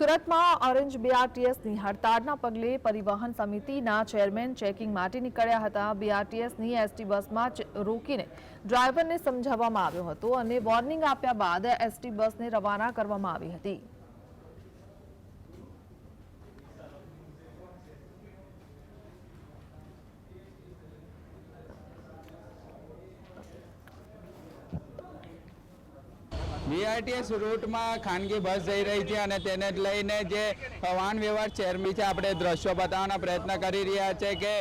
સુરતમાં ઓરેન્જ બીઆરટીએસની હડતાળના પગલે પરિવહન સમિતિના ચેરમેન ચેકિંગ માટે નીકળ્યા હતા. બીઆરટીએસની એસટી બસમાં રોકીને ડ્રાઈવરને સમજાવવામાં આવ્યો હતો અને વોર્નિંગ આપ્યા બાદ એસટી બસને રવાના કરવામાં આવી હતી. બીઆરટીએસ રૂટમાં ખાનગી બસ જઈ રહી છે અને તેને લઈને જે વાહન વ્યવહાર ચેરમી છે, આપણે દ્રશ્યો બતાવવાના પ્રયત્ન કરી રહ્યા છે કે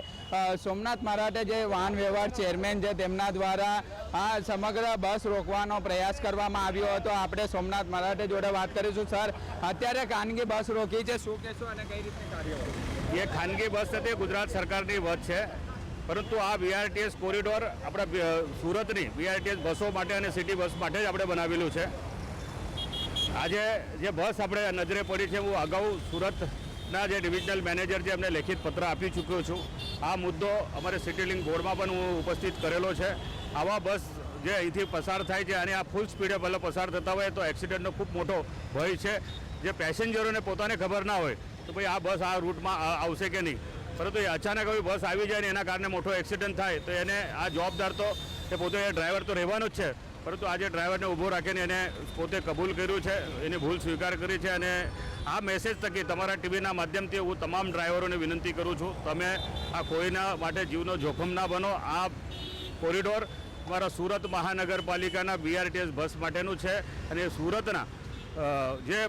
સોમનાથ મરાઠે જે વાહન વ્યવહાર ચેરમેન છે, તેમના દ્વારા આ સમગ્ર બસ રોકવાનો પ્રયાસ કરવામાં આવ્યો હતો. આપણે સોમનાથ મરાઠે જોડે વાત કરીશું. સર, અત્યારે ખાનગી બસ રોકી છે, શું કહેશો અને કઈ રીતે કાર્ય એ ખાનગી બસ હતી ગુજરાત સરકારની બસ છે પરંતુ આ વીઆરટીએસ કોરિડોર આપણા સુરતની વીઆરટીએસ બસો માટે અને સિટી બસ માટે જ આપણે બનાવેલું છે. આજે જે બસ આપણે નજરે પડી છે, હું અગાઉ સુરતના જે ડિવિઝનલ મેનેજર છે, એમને લેખિત પત્ર આપી ચૂક્યો છું. આ મુદ્દો અમારે સિટી લિંક બોર્ડમાં પણ હું ઉપસ્થિત કરેલો છે. આવા બસ જે અહીંથી પસાર થાય છે અને આ ફૂલ સ્પીડે ભલે પસાર થતા હોય તો એક્સિડન્ટનો ખૂબ મોટો ભય છે. જે પેસેન્જરોને પોતાને ખબર ના હોય, તો ભાઈ આ બસ આ રૂટમાં આવશે કે નહીં? પરંતુ એ અચાનક આવી બસ આવી જાય ને એના કારણે મોટો એક્સિડન્ટ થાય, તો એને આ જવાબદાર તો કે પોતે એ ડ્રાઈવર તો રહેવાનો જ છે, પરંતુ આજે ડ્રાઈવરને ઊભો રાખીને એને પોતે કબૂલ કર્યું છે, એની ભૂલ સ્વીકાર કરી છે અને આ મેસેજ થકી તમારા ટીવીના માધ્યમથી હું તમામ ડ્રાઈવરોને વિનંતી કરું છું, તમે આ કોઈના માટે જીવનો જોખમ ના બનો, આ કોરિડોર અમારા સુરત મહાનગરપાલિકાના બીઆરટીએસ બસ માટેનું છે અને સુરતના જે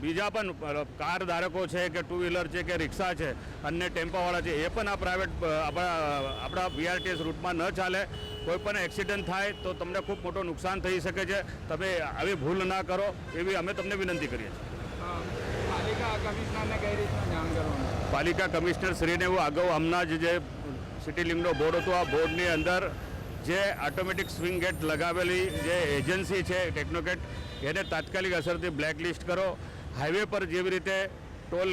બીજા પણ કાર ધારકો છે કે ટુ વ્હીલર છે કે રિક્ષા છે અન્ય ટેમ્પાવાળા છે એ પણ આ પ્રાઇવેટ આપણા આપણા બીઆરટીએસ રૂટમાં ન ચાલે. કોઈ પણ એક્સિડન્ટ થાય તો તમને ખૂબ મોટું નુકસાન થઈ શકે છે. તમે આવી ભૂલ ના કરો એવી અમે તમને વિનંતી કરીએ છીએ. પાલિકા કમિશનર શ્રીને હું અગાઉ હમણાં જ જે સિટી લિંગનો બોર્ડ હતો આ બોર્ડની અંદર જે ઓટોમેટિક સ્વિંગ ગેટ લગાવેલી જે એજન્સી છે ટેકનોકેટ એને તાત્કાલિક અસરથી બ્લેકલિસ્ટ કરો. હાઈવે પર જેવી રીતે ટોલ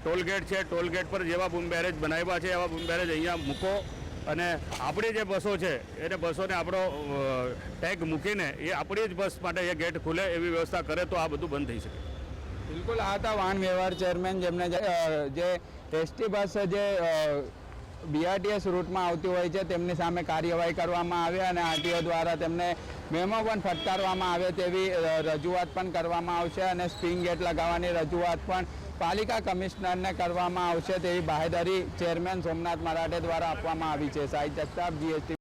ટોલ ગેટ છે ટોલ ગેટ પર જેવા બૂમ બેરેજ બનાવ્યા છે, એવા બૂમ બેરેજ અહીંયા મૂકો. અને આપણી જે બસો છે, એને બસોને આપણો ટેગ મૂકીને એ આપણી જ બસ માટે એ ગેટ ખુલે એવી વ્યવસ્થા કરે તો આ બધું બંધ થઈ શકે. બિલકુલ, આ હતા વાહન વ્યવહાર ચેરમેન જેમને જે એસટી બસ જે બીઆરટીએસ રૂટમાં આવતી હોય છે, તેમની સામે કાર્યવાહી કરવામાં આવે અને આરટીઓ દ્વારા તેમને મેમો પણ ફટકારવામાં આવે તેવી રજૂઆત પણ કરવામાં આવશે અને સ્પ્રિંગ ગેટ લગાવવાની રજૂઆત પણ પાલિકા કમિશનરને કરવામાં આવશે તેવી બાહેદારી ચેરમેન સોમનાથ મરાઠે દ્વારા આપવામાં આવી છે. સાહિત્ય જગતાપ જીએસટી